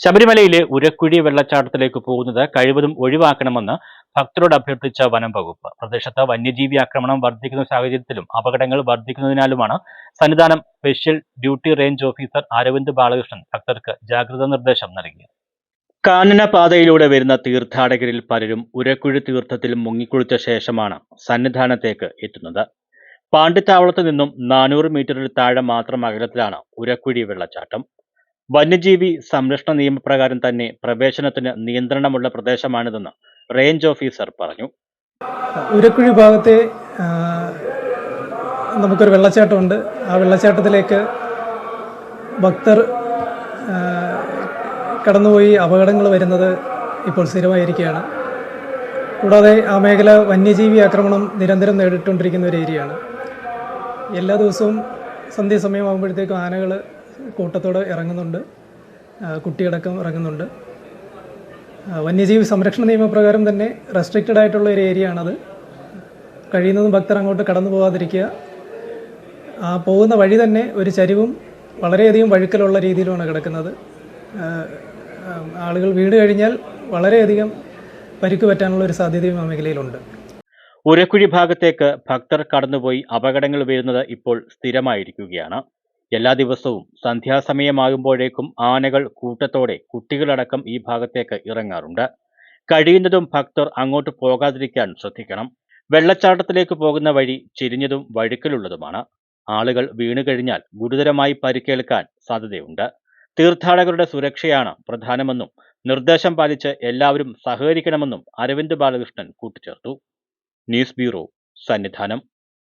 ശബരിമലയിലെ ഉരക്കുഴി വെള്ളച്ചാട്ടത്തിലേക്ക് പോകുന്നത് കഴിവതും ഒഴിവാക്കണമെന്ന് ഭക്തരോട് അഭ്യർത്ഥിച്ച വനം വകുപ്പ്. പ്രദേശത്ത് വന്യജീവി ആക്രമണം വർദ്ധിക്കുന്ന സാഹചര്യത്തിലും അപകടങ്ങൾ വർദ്ധിക്കുന്നതിനാലുമാണ് Sannidhanam special duty range officer Aravind Balakrishnan ഭക്തർക്ക് ജാഗ്രതാ നിർദ്ദേശം നൽകിയത്. കാനനപാതയിലൂടെ വരുന്ന തീർത്ഥാടകരിൽ പലരും ഉരക്കുഴി തീർത്ഥത്തിൽ മുങ്ങിക്കുളിച്ച ശേഷമാണ് സന്നിധാനത്തേക്ക് എത്തുന്നത്. പാണ്ഡിത്താവളത്ത് നിന്നും നാനൂറ് മീറ്ററിൽ താഴെ മാത്രം അകലത്തിലാണ് ഉരക്കുഴി വെള്ളച്ചാട്ടം. വന്യജീവി സംരക്ഷണ നിയമപ്രകാരം തന്നെ പ്രവേശനത്തിന് നിയന്ത്രണമുള്ള പ്രദേശമാണിതെന്ന് റേഞ്ച് ഓഫീസർ പറഞ്ഞു. ഉരക്കുഴി ഭാഗത്തെ നമുക്കൊരു വെള്ളച്ചാട്ടമുണ്ട്. ആ വെള്ളച്ചാട്ടത്തിലേക്ക് ഭക്തർ കടന്നുപോയി അപകടങ്ങൾ വരുന്നത് ഇപ്പോൾ സ്ഥിരമായിരിക്കുകയാണ്. കൂടാതെ ആ മേഖല വന്യജീവി ആക്രമണം നിരന്തരം നേരിട്ടുകൊണ്ടിരിക്കുന്ന ഒരു ഏരിയയാണ്. എല്ലാ ദിവസവും സന്ധ്യാസമയമാകുമ്പോഴത്തേക്കും ആനകൾ കൂട്ടത്തോടെ ഇറങ്ങുന്നുണ്ട്. കുട്ടിയടക്കം ഇറങ്ങുന്നുണ്ട്. വന്യജീവി സംരക്ഷണ നിയമപ്രകാരം തന്നെ റെസ്ട്രിക്റ്റഡ് ആയിട്ടുള്ള ഒരു ഏരിയ ആണത്. കഴിയുന്നതും ഭക്തർ അങ്ങോട്ട് കടന്നു പോകാതിരിക്കുക. ആ പോകുന്ന വഴി തന്നെ ഒരു ചരിവും വളരെയധികം വഴുക്കലുള്ള രീതിയിലുമാണ് കിടക്കുന്നത്. ആളുകൾ വീട് കഴിഞ്ഞാൽ വളരെയധികം പരിക്ക് പറ്റാനുള്ള ഒരു സാധ്യതയും ആ മേഖലയിലുണ്ട്. ഉരക്കുഴി ഭാഗത്തേക്ക് ഭക്തർ കടന്നുപോയി. അപകടങ്ങൾ വരുന്നത് ഇപ്പോൾ സ്ഥിരമായിരിക്കുകയാണ്. എല്ലാ ദിവസവും സന്ധ്യാസമയമാകുമ്പോഴേക്കും ആനകൾ കൂട്ടത്തോടെ കുട്ടികളടക്കം ഈ ഭാഗത്തേക്ക് ഇറങ്ങാറുണ്ട്. കഴിയുന്നതും ഭക്തർ അങ്ങോട്ട് പോകാതിരിക്കാൻ ശ്രദ്ധിക്കണം. വെള്ളച്ചാട്ടത്തിലേക്ക് പോകുന്ന വഴി ചിരിഞ്ഞതും വഴുക്കലുള്ളതുമാണ്. ആളുകൾ വീണു കഴിഞ്ഞാൽ ഗുരുതരമായി പരിക്കേൽക്കാൻ സാധ്യതയുണ്ട്. തീർത്ഥാടകരുടെ സുരക്ഷയാണ് പ്രധാനമെന്നും നിർദ്ദേശം പാലിച്ച് എല്ലാവരും സഹകരിക്കണമെന്നും അരവിന്ദ് ബാലകൃഷ്ണൻ കൂട്ടിച്ചേർത്തു. News bureau Sannidhanam.